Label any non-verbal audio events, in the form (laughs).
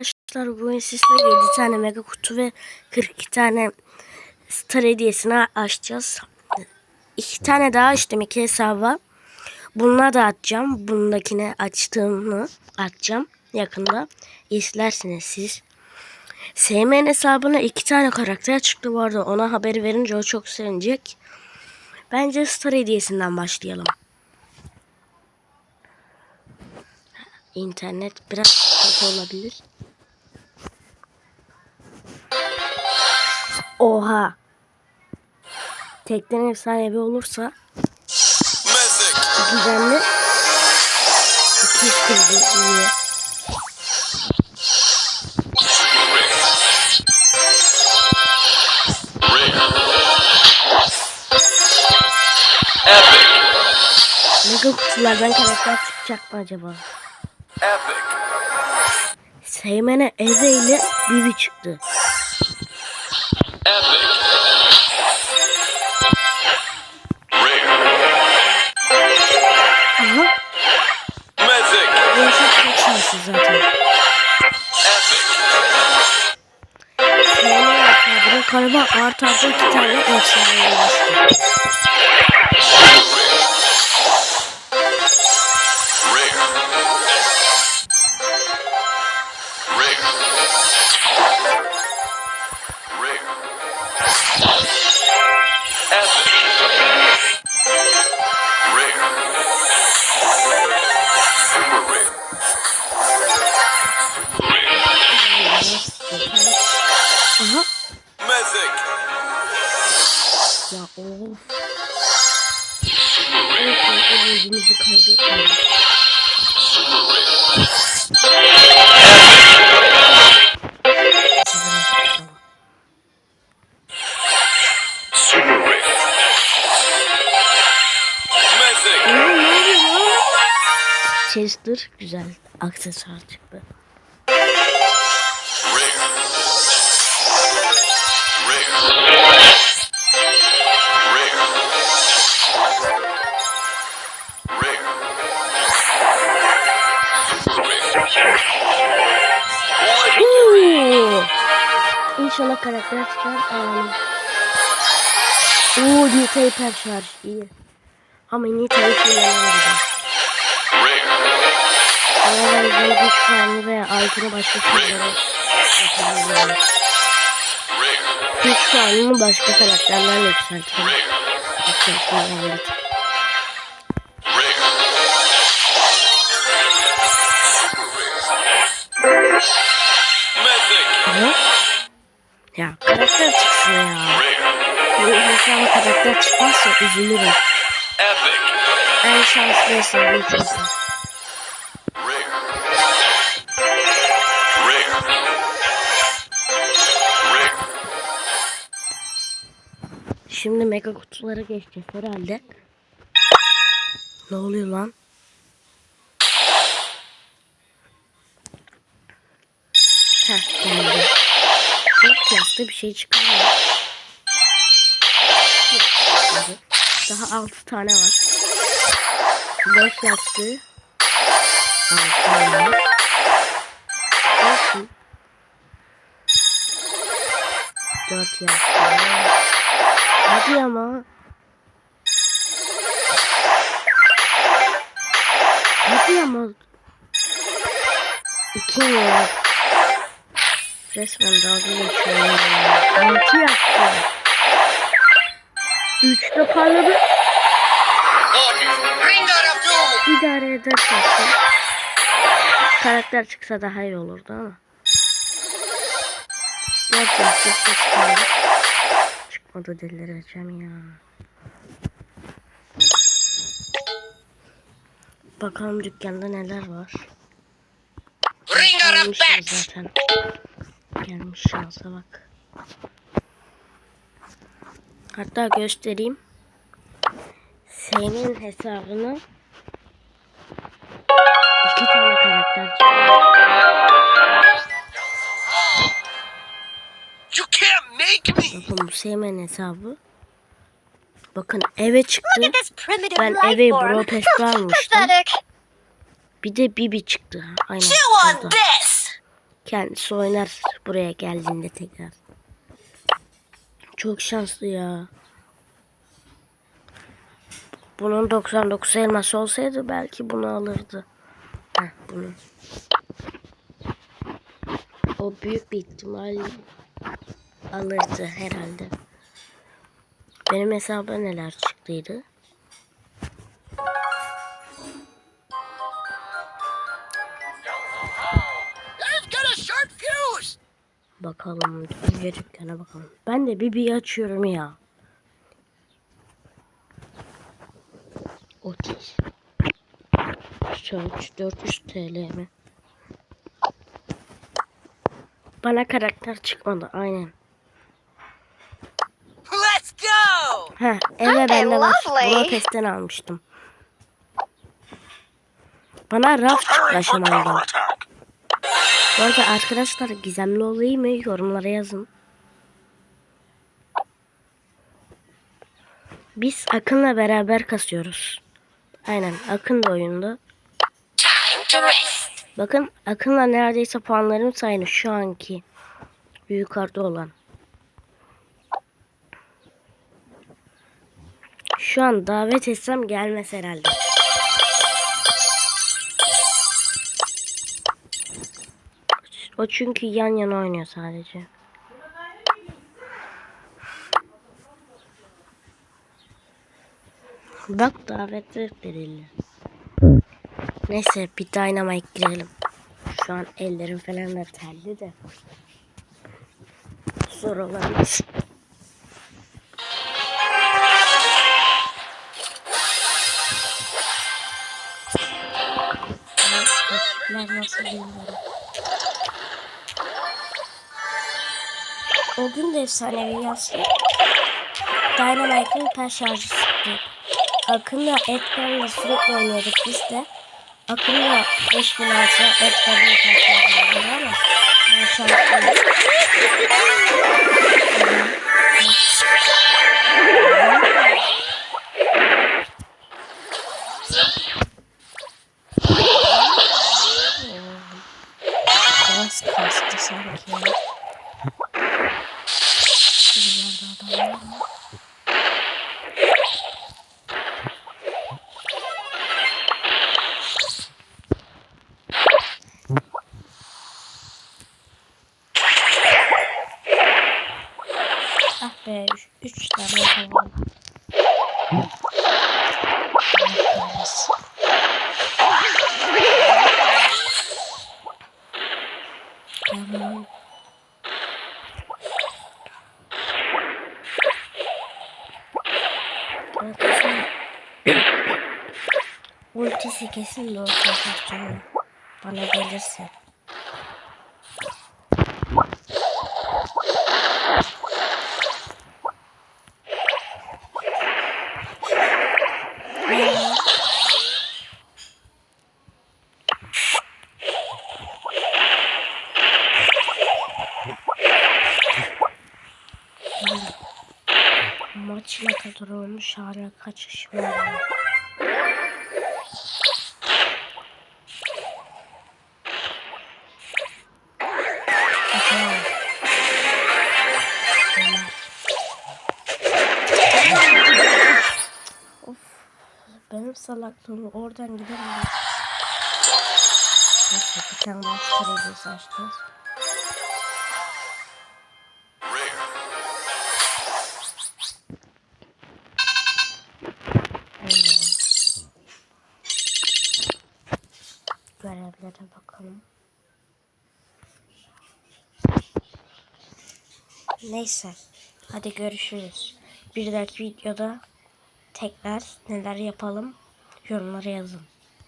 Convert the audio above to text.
Arkadaşlar bugün sizle 7 tane mega kutu ve 42 tane star hediyesini açacağız. 2 tane daha açtım iki hesaba. Bununla da atacağım. Bundakine açtığımı atacağım yakında. İzlersiniz siz. Sevmeyen hesabına iki tane karakter çıktı bu arada. Ona haberi verince o çok sevinecek. Bence star hediyesinden başlayalım. İnternet biraz kötü olabilir. Oha. Tekten efsanevi olursa düzenli 240 iyi. Mega kutulardan karakter çıkacak mı acaba? Epic. Seymen'e Eze ile Bibi çıktı. Epic. Rare. Aha. Çok şanssız zaten. Epic. Seymen hesabının galiba artı artı iki tane efsane ulaştı. Rare. Messick. Aa, ne oluyor lan? Chester güzel aksesuar çıktı. Karakter çıkar. Amin. Oo Nita hiper şarj iyi. Ama Nita'yı kullanamadım. Ben bunu güç puanı ve altını başka şeylere yapabilirim. Rare. Güç puanını başka karakterlerle yükseltirim. Rare. Karakter çıkmazsa üzülürüm. En şanslı hesabım çünkü. Rare. Rare. Rare. Şimdi mega kutulara geçeceğiz herhalde. Ne oluyor lan? Heh geldi. Çok yasta bir şey çıkarmıyor. Yok, çıkmadı. Daha 6 tane var. 5 yastı. 6 tane. Olsun. 4 yastı. Hadi ama. Hadi ama. İki mi? Resmen dalga geçiyor ya. Altı yaptı. Üçte parladı. İdare eder tatlım. Karakter çıksa daha iyi olurdu ama. Çıkardı. Çıkmadı delireceğim ya. Bakalım dükkanda neler var. Almışım zaten. Gelmiş şansa bak. Hatta göstereyim. Senin hesabını iki tane karakter çıktı. You can't make me. Bakın bu Seymen hesabı. Bakın eve çıktı. Ben eve form. Bro Pest'e almıştım. Bir de Bibi çıktı. Aynen. Burada. Kendisi oynar buraya geldiğinde tekrar. Çok şanslı ya. Bunun 99 elması olsaydı belki bunu alırdı. Heh, bunu. O büyük bir ihtimal alırdı herhalde. Benim hesaba neler çıktıydı? Bakalım. Dükkana bakalım. Ben de bir bir açıyorum ya. Otis. Search 400 TL mi? Bana karakter çıkmadı aynen. Let's go. Ha, eve bende var. Bunu testten almıştım. Bana raf çıktı aşamayla. Bu arada arkadaşlar gizemli olayım mı? Yorumlara yazın. Biz Akın'la beraber kasıyoruz. Aynen Akın da oyunda. Bakın Akın'la neredeyse puanlarım aynı şu anki. Yukarıda olan. Şu an davet etsem gelmez herhalde. O çünkü yan yana oynuyor sadece. Bak davet verildi. Neyse bir dynamite girelim. Şu an ellerim falan da terli de. Zor olabilir. Nasıl bilmiyorum. O gün de efsanevi yazdı. Dynamite'ın per şarjı sıktı. Akın'la Edgar'la sürekli oynuyorduk biz de. Akın'la 5006 Edgar'ın per şarjı ama ben şanslıyım. (laughs) Ah be, üç, üç tane kahretsin. Tamam. Ultisi kesin de sonra. Bana gelirse. Ya. Ne kadar olmuş hala kaçışım var. Of. Benim salaklığım oradan gidelim. Neyse bir tane daha açacağız. Görevlere bakalım. Neyse. Hadi görüşürüz. Bir dahaki videoda tekrar neler yapalım yorumlara yazın.